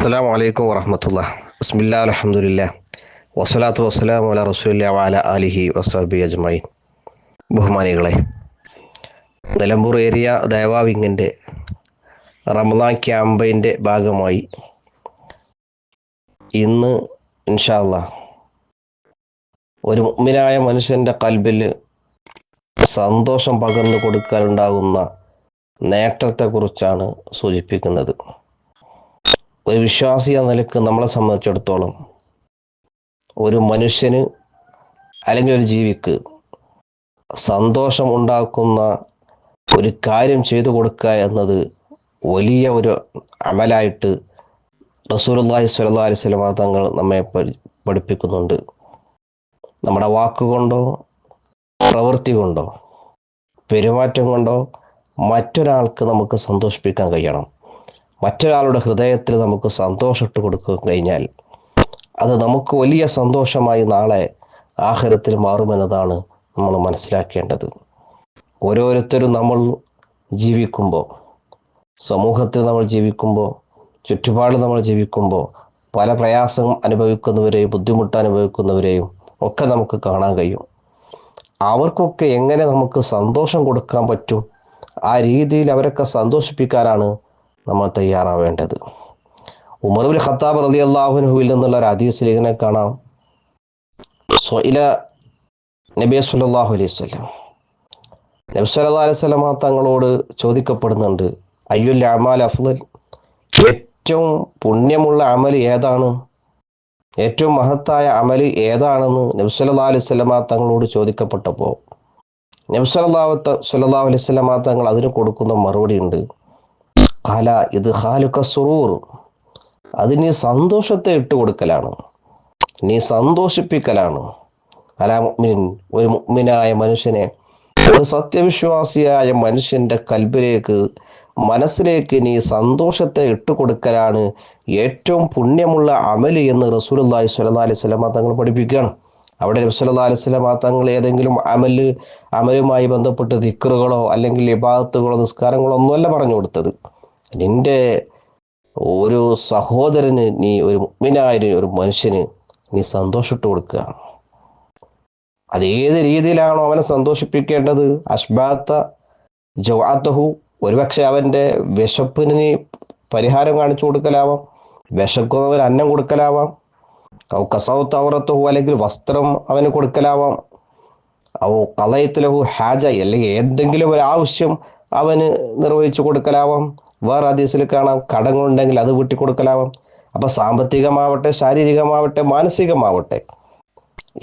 അസ്സാം വലൈക്കും വറഹമത്തുള്ള. ബസ്മില്ല അലഹമുല്ല വസ്സലാത്തു വസ്സലാം അല റസൂല്ല വാല അലിഹി വസാബി അജ്മൈൻ ബഹുമാനികളെ നിലമ്പൂർ ഏരിയ ദേവാവിങ്ങിന്റെ റമദാൻ ക്യാമ്പയിന്റെ ഭാഗമായി ഇന്ന് ഇൻഷാല്ല ഒരു മുമ്മിനായ മനുഷ്യന്റെ കൽബിൽ സന്തോഷം പകർന്നു കൊടുക്കാനുണ്ടാകുന്ന നേട്ടത്തെക്കുറിച്ചാണ് സൂചിപ്പിക്കുന്നത്. ഒരു വിശ്വാസി എന്ന നിലയ്ക്ക് നമ്മളെ സംബന്ധിച്ചിടത്തോളം ഒരു മനുഷ്യന് അല്ലെങ്കിൽ ഒരു ജീവിക്ക് സന്തോഷം ഉണ്ടാക്കുന്ന ഒരു കാര്യം ചെയ്തു കൊടുക്കുക എന്നത് വലിയ ഒരു അമലായിട്ട് റസൂലുള്ളാഹി സ്വല്ലല്ലാഹി അലൈഹി വസല്ലം തങ്ങൾ നമ്മെ പഠി പഠിപ്പിക്കുന്നുണ്ട്. നമ്മുടെ വാക്കുകൊണ്ടോ പ്രവൃത്തി കൊണ്ടോ പെരുമാറ്റം കൊണ്ടോ മറ്റൊരാൾക്ക് നമുക്ക് സന്തോഷിപ്പിക്കാൻ കഴിയണം. മറ്റൊരാളുടെ ഹൃദയത്തിൽ നമുക്ക് സന്തോഷം ഇട്ട് കൊടുക്കാൻ കഴിഞ്ഞാൽ അത് നമുക്ക് വലിയ സന്തോഷമായി നാളെ ആഹാരത്തിൽ മാറുമെന്നതാണ് നമ്മൾ മനസ്സിലാക്കേണ്ടത്. ഓരോരുത്തരും നമ്മൾ ജീവിക്കുമ്പോൾ സമൂഹത്തിൽ നമ്മൾ ജീവിക്കുമ്പോൾ ചുറ്റുപാട് നമ്മൾ ജീവിക്കുമ്പോൾ പല പ്രയാസം അനുഭവിക്കുന്നവരെയും ബുദ്ധിമുട്ട് അനുഭവിക്കുന്നവരെയും ഒക്കെ നമുക്ക് കാണാൻ കഴിയും. അവർക്കൊക്കെ എങ്ങനെ നമുക്ക് സന്തോഷം കൊടുക്കാൻ പറ്റും? ആ രീതിയിൽ അവരൊക്കെ സന്തോഷിപ്പിക്കാനാണ് നമ്മൾ തയ്യാറാവേണ്ടത്. ഉമർബുൽ ഖത്താബ് റതി അള്ളാഹുനുഹുവിൽ നിന്നുള്ള ഒരു ഇങ്ങനെ കാണാം. സ്വയില നബി സല്ലാഹു അലൈഹി സ്വലം നബി സല്ലാ അലൈഹി തങ്ങളോട് ചോദിക്കപ്പെടുന്നുണ്ട് അയ്യുൽ അമാൽ അഫ്ദൽ? ഏറ്റവും പുണ്യമുള്ള അമൽ ഏതാണ്? ഏറ്റവും മഹത്തായ അമൽ ഏതാണെന്ന് നബി സല്ലാ അലൈഹി സ്വലമ തങ്ങളോട് ചോദിക്കപ്പെട്ടപ്പോൾ നബി സല്ലാഹു സല്ലാ അലൈഹി സ്വലമ തങ്ങൾ അതിന് കൊടുക്കുന്ന മറുപടി ഉണ്ട്. കല ഇത് ഹാലുക്ക സുറൂർ. അത് നീ സന്തോഷത്തെ ഇട്ട് കൊടുക്കലാണ്. നീ സന്തോഷിപ്പിക്കലാണ്. അല മുഅ്മിൻ ഒരു മുഅ്മിനായ മനുഷ്യനെ ഒരു സത്യവിശ്വാസിയായ മനുഷ്യന്റെ കൽബിലേക്ക് മനസ്സിലേക്ക് നീ സന്തോഷത്തെ ഇട്ട് കൊടുക്കലാണ് ഏറ്റവും പുണ്യമുള്ള അമൽ എന്ന് റസൂലുള്ളാഹി സ്വല്ലല്ലാഹി അലൈഹി വസല്ലമ തങ്ങൾ പഠിപ്പിക്കുകയാണ്. അവിടെ നബ്സല്ലാ അലൈവല്ല തങ്ങൾ ഏതെങ്കിലും അമൽ അമലുമായി ബന്ധപ്പെട്ട് ദിക്കറുകളോ അല്ലെങ്കിൽ ഇബാദത്തുകളോ നിസ്കാരങ്ങളോ ഒന്നുമല്ല പറഞ്ഞു കൊടുത്തത്. നിന്റെ ഒരു സഹോദരന് നീ ഒരു മുഗ്മിനായ ഒരു മനുഷ്യന് നീ സന്തോഷിട്ട് കൊടുക്കുക അതേത് രീതിയിലാണോ അവനെ സന്തോഷിപ്പിക്കേണ്ടത്? അഷ്ബാത്ത ജവാത്തഹു ഒരുപക്ഷെ അവന്റെ വിശപ്പിന് പരിഹാരം കാണിച്ചു കൊടുക്കലാവാം. വിശക്കുന്നവൻ അന്നം കൊടുക്കലാവാം. ഔ കസൗത്ത് അല്ലെങ്കിൽ വസ്ത്രം അവന് കൊടുക്കലാവാം. ഔ കലയത്തിലഹു ഹാജ അല്ലെങ്കിൽ ഏതെങ്കിലും ഒരു ആവശ്യം അവന് നിർവഹിച്ചു കൊടുക്കലാവാം. വേറെ ഹദീസിൽ കാണാം. കടങ്ങളുണ്ടെങ്കിൽ അത് വീട്ടി കൊടുക്കലാവാം അപ്പൊ സാമ്പത്തികമാവട്ടെ ശാരീരികമാവട്ടെ മാനസികമാവട്ടെ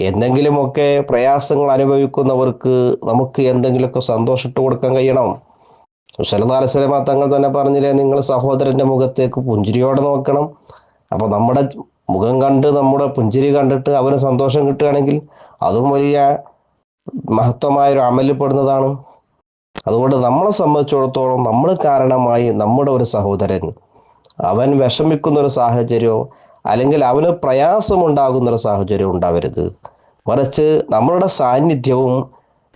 എന്തെങ്കിലുമൊക്കെ പ്രയാസങ്ങൾ അനുഭവിക്കുന്നവർക്ക് നമുക്ക് എന്തെങ്കിലുമൊക്കെ സന്തോഷിട്ട് കൊടുക്കാൻ കഴിയണം. സുശലതാലസലമ തങ്ങൾ തന്നെ പറഞ്ഞില്ലേ നിങ്ങൾ സഹോദരന്റെ മുഖത്തേക്ക് പുഞ്ചിരിയോടെ നോക്കണം. അപ്പൊ നമ്മുടെ മുഖം കണ്ട് നമ്മുടെ പുഞ്ചിരി കണ്ടിട്ട് അവന് സന്തോഷം കിട്ടുകയാണെങ്കിൽ അതും വലിയ മഹത്വമായ ഒരു അമലിൽപ്പെടുന്നതാണ് അതുകൊണ്ട് നമ്മളെ സംബന്ധിച്ചിടത്തോളം നമ്മൾ കാരണമായി നമ്മുടെ ഒരു സഹോദരൻ. അവൻ വിഷമിക്കുന്ന ഒരു സാഹചര്യമോ അല്ലെങ്കിൽ അവന് പ്രയാസമുണ്ടാകുന്ന ഒരു സാഹചര്യം ഉണ്ടാവരുത്. മറിച്ച് നമ്മളുടെ സാന്നിധ്യവും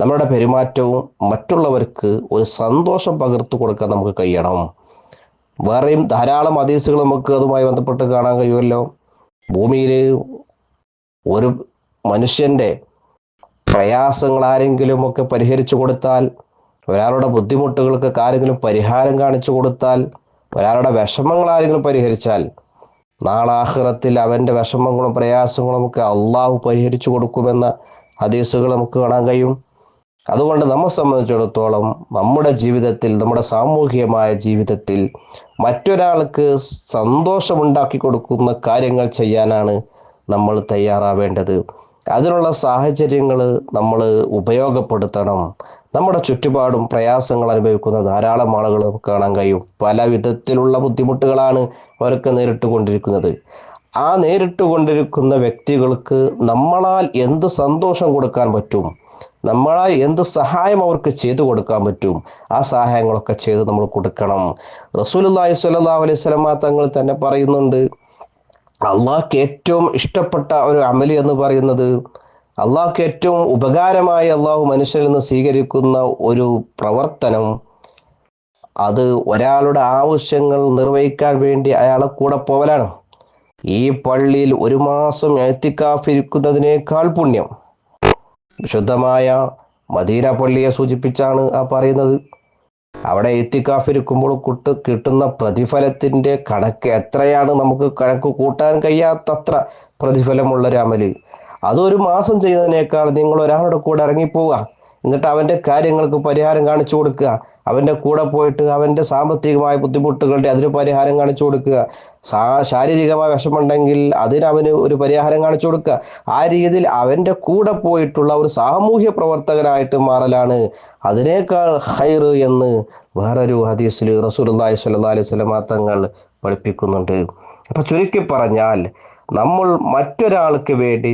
നമ്മുടെ പെരുമാറ്റവും മറ്റുള്ളവർക്ക് ഒരു സന്തോഷം പകർത്തു കൊടുക്കാൻ നമുക്ക് കഴിയണം. വേറെയും ധാരാളം അതീസുകൾ നമുക്ക് അതുമായി ബന്ധപ്പെട്ട് കാണാൻ കഴിയുമല്ലോ. ഭൂമിയിൽ ഒരു മനുഷ്യന്റെ പ്രയാസങ്ങൾ ആരെങ്കിലും ഒക്കെ പരിഹരിച്ചു കൊടുത്താൽ ഒരാളുടെ ബുദ്ധിമുട്ടുകൾക്ക് ആരെങ്കിലും പരിഹാരം കാണിച്ചു കൊടുത്താൽ ഒരാളുടെ വിഷമങ്ങൾ ആരെങ്കിലും പരിഹരിച്ചാൽ നാളാഹ്റത്തിൽ അവന്റെ വിഷമങ്ങളും പ്രയാസങ്ങളും ഒക്കെ അള്ളാഹു പരിഹരിച്ചു കൊടുക്കുമെന്ന ഹദീസുകൾ നമുക്ക് കാണാൻ കഴിയും. അതുകൊണ്ട് നമ്മെ സംബന്ധിച്ചിടത്തോളം നമ്മുടെ ജീവിതത്തിൽ നമ്മുടെ സാമൂഹികമായ ജീവിതത്തിൽ മറ്റൊരാൾക്ക് സന്തോഷമുണ്ടാക്കി കൊടുക്കുന്ന കാര്യങ്ങൾ ചെയ്യാനാണ് നമ്മൾ തയ്യാറാവേണ്ടത്. അതിനുള്ള സാഹചര്യങ്ങൾ നമ്മൾ ഉപയോഗപ്പെടുത്തണം. നമ്മുടെ ചുറ്റുപാടും പ്രയാസങ്ങൾ അനുഭവിക്കുന്ന ധാരാളം ആളുകൾ നമുക്ക് കാണാൻ കഴിയും. പല വിധത്തിലുള്ള ബുദ്ധിമുട്ടുകളാണ് അവർക്ക് നേരിട്ട് കൊണ്ടിരിക്കുന്നത്. ആ നേരിട്ട് കൊണ്ടിരിക്കുന്ന വ്യക്തികൾക്ക് നമ്മളാൽ എന്ത് സന്തോഷം കൊടുക്കാൻ പറ്റും? നമ്മളാൽ എന്ത് സഹായം അവർക്ക് ചെയ്തു കൊടുക്കാൻ പറ്റും? ആ സഹായങ്ങളൊക്കെ ചെയ്ത് നമ്മൾ കൊടുക്കണം. റസൂൽ റസൂലുല്ലാഹി സ്വല്ലാ അലൈഹി വസല്ലമ തങ്ങൾ തന്നെ പറയുന്നുണ്ട് അള്ളാഹ്ക്ക് ഏറ്റവും ഇഷ്ടപ്പെട്ട ഒരു അമലി എന്ന് പറയുന്നത് അള്ളാഹ്ക്ക് ഏറ്റവും ഉപകാരമായി അള്ളാഹു മനുഷ്യരിൽ നിന്ന് സ്വീകരിക്കുന്ന ഒരു പ്രവർത്തനം. അത് ഒരാളുടെ ആവശ്യങ്ങൾ നിർവഹിക്കാൻ വേണ്ടി അയാളെ കൂടെ പോവലാണ്. ഈ പള്ളിയിൽ ഒരു മാസം എഴുത്തിക്കാഫിരിക്കുന്നതിനേക്കാൾ പുണ്യം. വിശുദ്ധമായ മദീന പള്ളിയെ സൂചിപ്പിച്ചാണ് ആ പറയുന്നത്. അവിടെ എത്തിക്കാഫിരിക്കുമ്പോൾ കുട്ട് കിട്ടുന്ന പ്രതിഫലത്തിന്റെ കണക്ക് എത്രയാണ്? നമുക്ക് കണക്ക് കൂട്ടാൻ കഴിയാത്തത്ര പ്രതിഫലമുള്ളൊരു അമൽ അതൊരു മാസം ചെയ്യുന്നതിനേക്കാൾ നിങ്ങൾ ഒരാളുടെ കൂടെ ഇറങ്ങിപ്പോവുക. എന്നിട്ട് അവന്റെ കാര്യങ്ങൾക്ക് പരിഹാരം കാണിച്ചു കൊടുക്കുക. അവന്റെ കൂടെ പോയിട്ട് അവന്റെ സാമ്പത്തികമായ ബുദ്ധിമുട്ടുകളുടെ അതിന് പരിഹാരം കാണിച്ചു കൊടുക്കുക. സാ ശാരീരികമായ വിഷമുണ്ടെങ്കിൽ അതിന് അവന് ഒരു പരിഹാരം കാണിച്ചു കൊടുക്കുക. ആ രീതിയിൽ അവന്റെ കൂടെ പോയിട്ടുള്ള ഒരു സാമൂഹ്യ പ്രവർത്തകനായിട്ട് മാറലാണ്. അതിനേക്കാൾ ഹൈർ എന്ന് വേറൊരു ഹദീസിൽ റസൂലുള്ളാഹി സ്വല്ലല്ലാഹി അലൈഹി വസല്ലം തങ്ങൾ പഠിപ്പിക്കുന്നുണ്ട്. അപ്പം ചുരുക്കി പറഞ്ഞാൽ നമ്മൾ മറ്റൊരാൾക്ക് വേണ്ടി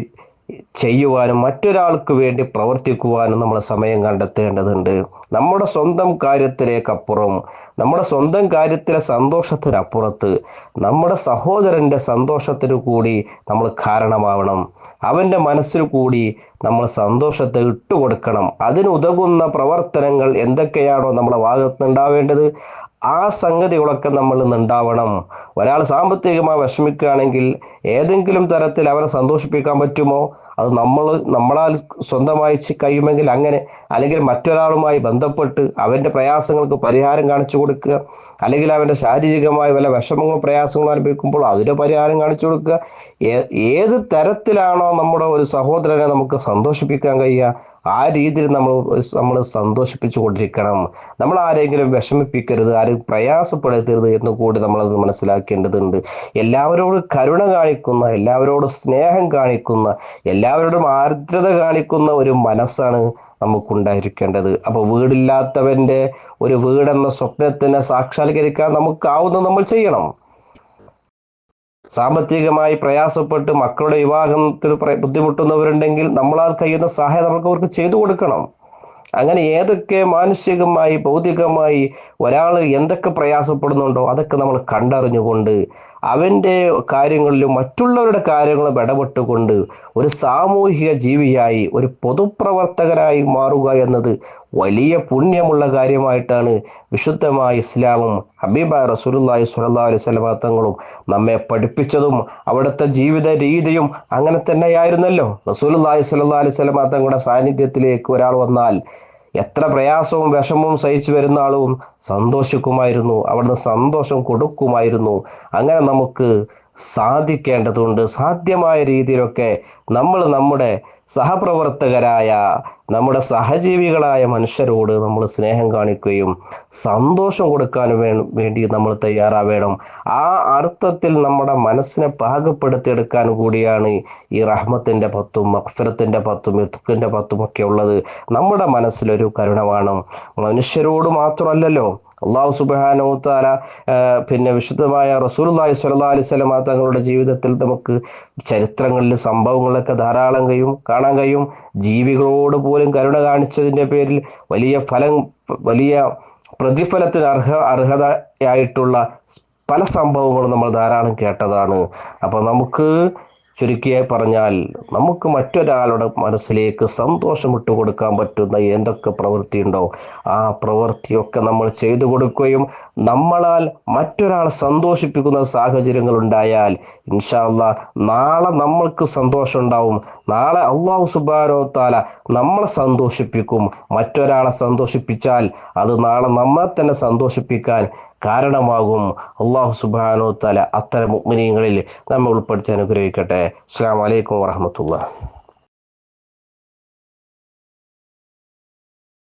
ചെയ്യുവാനും മറ്റൊരാൾക്ക് വേണ്ടി പ്രവർത്തിക്കുവാനും നമ്മൾ സമയം കണ്ടെത്തേണ്ടതുണ്ട്. നമ്മുടെ സ്വന്തം കാര്യത്തിലേക്കപ്പുറം നമ്മുടെ സ്വന്തം കാര്യത്തിലെ സന്തോഷത്തിനപ്പുറത്ത് നമ്മുടെ സഹോദരന്റെ സന്തോഷത്തിന് കൂടി നമ്മൾ കാരണമാവണം. അവന്റെ മനസ്സിൽ കൂടി നമ്മൾ സന്തോഷത്തെ ഇട്ടുകൊടുക്കണം. അതിനുതകുന്ന പ്രവർത്തനങ്ങൾ എന്തൊക്കെയാണോ നമ്മുടെ ഭാഗത്തുനിന്നുണ്ടാവേണ്ടത് ആ സംഗതി സംഗതികളൊക്കെ നമ്മൾ ഉണ്ടാവണം. ഒരാൾ സാമ്പത്തികമായി വിഷമിക്കുകയാണെങ്കിൽ ഏതെങ്കിലും തരത്തിൽ അവനെ സന്തോഷിപ്പിക്കാൻ പറ്റുമോ? അത് നമ്മൾ നമ്മളാൽ സ്വന്തമായി കഴിയുമെങ്കിൽ അങ്ങനെ അല്ലെങ്കിൽ മറ്റൊരാളുമായി ബന്ധപ്പെട്ട് അവന്റെ പ്രയാസങ്ങൾക്ക് പരിഹാരം കാണിച്ചു കൊടുക്കുക അല്ലെങ്കിൽ അവന്റെ ശാരീരികമായ വല്ല വിഷമങ്ങളും പ്രയാസങ്ങളും അനുഭവിക്കുമ്പോൾ അതിന് പരിഹാരം കാണിച്ചു കൊടുക്കുക. ഏത് തരത്തിലാണോ നമ്മുടെ ഒരു സഹോദരനെ നമുക്ക് സന്തോഷിപ്പിക്കാൻ കഴിയുക ആ രീതിയിൽ നമ്മൾ നമ്മൾ സന്തോഷിപ്പിച്ചു കൊണ്ടിരിക്കണം. നമ്മൾ ആരെങ്കിലും വിഷമിപ്പിക്കരുത് ആരും പ്രയാസപ്പെടുത്തരുത് എന്ന് കൂടി നമ്മളത് മനസ്സിലാക്കേണ്ടതുണ്ട്. എല്ലാവരോടും കരുണ കാണിക്കുന്ന എല്ലാവരോടും സ്നേഹം കാണിക്കുന്ന എല്ലാവരോടും ആർദ്രത കാണിക്കുന്ന ഒരു മനസ്സാണ് നമുക്കുണ്ടായിരിക്കേണ്ടത്. അപ്പോൾ വീടില്ലാത്തവന്റെ ഒരു വീടെന്ന സ്വപ്നത്തിനെ സാക്ഷാത്കരിക്കാൻ നമുക്കാവുന്ന നമ്മൾ ചെയ്യണം. സാമ്പത്തികമായി പ്രയാസപ്പെട്ട് മക്കളുടെ വിവാഹത്തിൽ ബുദ്ധിമുട്ടുന്നവരുണ്ടെങ്കിൽ നമ്മളാൽ കഴിയുന്ന സഹായം നമുക്ക് അവർക്ക് ചെയ്തു കൊടുക്കണം. അങ്ങനെ ഏതൊക്കെ മാനസികമായി ഭൗതികമായി ഒരാൾ എന്തൊക്കെ പ്രയാസപ്പെടുന്നുണ്ടോ അതൊക്കെ നമ്മൾ കണ്ടറിഞ്ഞുകൊണ്ട് അവന്റെ കാര്യങ്ങളിലും മറ്റുള്ളവരുടെ കാര്യങ്ങളും ഇടപെട്ടുകൊണ്ട് ഒരു സാമൂഹിക ജീവിയായി ഒരു പൊതുപ്രവർത്തകരായി മാറുക എന്നത് വലിയ പുണ്യമുള്ള കാര്യമായിട്ടാണ് വിശുദ്ധമായ ഇസ്ലാമും ഹബീബ റസൂലുള്ളാഹി സ്വല്ലല്ലാഹു അലൈഹി വസല്ലമ തങ്ങളും നമ്മെ പഠിപ്പിച്ചതും അവിടുത്തെ ജീവിത രീതിയും അങ്ങനെ തന്നെയായിരുന്നല്ലോ. റസൂലുള്ളാഹി സ്വല്ലല്ലാഹു അലൈഹി വസല്ലമ തങ്ങളുടെ സാന്നിധ്യത്തിലേക്ക് ഒരാൾ വന്നാൽ എത്ര പ്രയാസവും വിഷമവും സഹിച്ചു വരുന്ന ആളും സന്തോഷിക്കുമായിരുന്നു. അവിടുന്ന് സന്തോഷം കൊടുക്കുമായിരുന്നു. അങ്ങനെ നമുക്ക് സാധിക്കേണ്ടതുണ്ട്. സാധ്യമായ രീതിയിലൊക്കെ നമ്മൾ നമ്മുടെ സഹപ്രവർത്തകരായ നമ്മുടെ സഹജീവികളായ മനുഷ്യരോട് നമ്മൾ സ്നേഹം കാണിക്കുകയും സന്തോഷം കൊടുക്കാൻ വേ വേണ്ടി നമ്മൾ തയ്യാറാവേണം. ആ അർത്ഥത്തിൽ നമ്മുടെ മനസ്സിനെ പാകപ്പെടുത്തിയെടുക്കാൻ കൂടിയാണ് ഈ റഹ്മത്തിന്റെ പത്തും മഖ്ഫിറത്തിന്റെ പത്തും യുദ്ധത്തിന്റെ പത്തും ഒക്കെ ഉള്ളത്. നമ്മുടെ മനസ്സിലൊരു കരുണ വേണം. മനുഷ്യരോട് മാത്രമല്ലല്ലോ അള്ളാഹു സുബാന താല പിന്നെ വിശുദ്ധമായ റസൂലുള്ളാഹി സ്വല്ലല്ലാഹി അലൈഹി വസല്ലം തങ്ങളുടെ ജീവിതത്തിൽ നമുക്ക് ചരിത്രങ്ങളിൽ സംഭവങ്ങളൊക്കെ ധാരാളം കഴിയും കാണാൻ കഴിയും. ജീവികളോട് പോലും കരുണ കാണിച്ചതിന്റെ പേരിൽ വലിയ ഫലം വലിയ പ്രതിഫലത്തിന് അർഹ അർഹതയായിട്ടുള്ള പല സംഭവങ്ങളും നമ്മൾ ധാരാളം കേട്ടതാണ്. അപ്പോൾ നമുക്ക് ചുരുക്കിയായി പറഞ്ഞാൽ നമുക്ക് മറ്റൊരാളുടെ മനസ്സിലേക്ക് സന്തോഷം ഇട്ട് കൊടുക്കാൻ പറ്റുന്ന എന്തൊക്കെ പ്രവൃത്തിയുണ്ടോ ആ പ്രവൃത്തിയൊക്കെ നമ്മൾ ചെയ്തു കൊടുക്കുകയും നമ്മളാൽ മറ്റൊരാളെ സന്തോഷിപ്പിക്കുന്ന സാഹചര്യങ്ങൾ ഉണ്ടായാൽ ഇൻഷാല്ല നാളെ നമ്മൾക്ക് സന്തോഷം ഉണ്ടാവും. നാളെ അള്ളാഹു സുബാനോ താല നമ്മളെ സന്തോഷിപ്പിക്കും. മറ്റൊരാളെ സന്തോഷിപ്പിച്ചാൽ അത് നാളെ നമ്മളെ തന്നെ സന്തോഷിപ്പിക്കാൻ കാരണമാകും. അള്ളാഹു സുബാനോ തല അത്തരം മുഗ്മിനീങ്ങളിൽ നമ്മെ ഉൾപ്പെടുത്തി അനുഗ്രഹിക്കട്ടെ. അസ്സാം വലൈക്കും വാഹമത്തുള്ള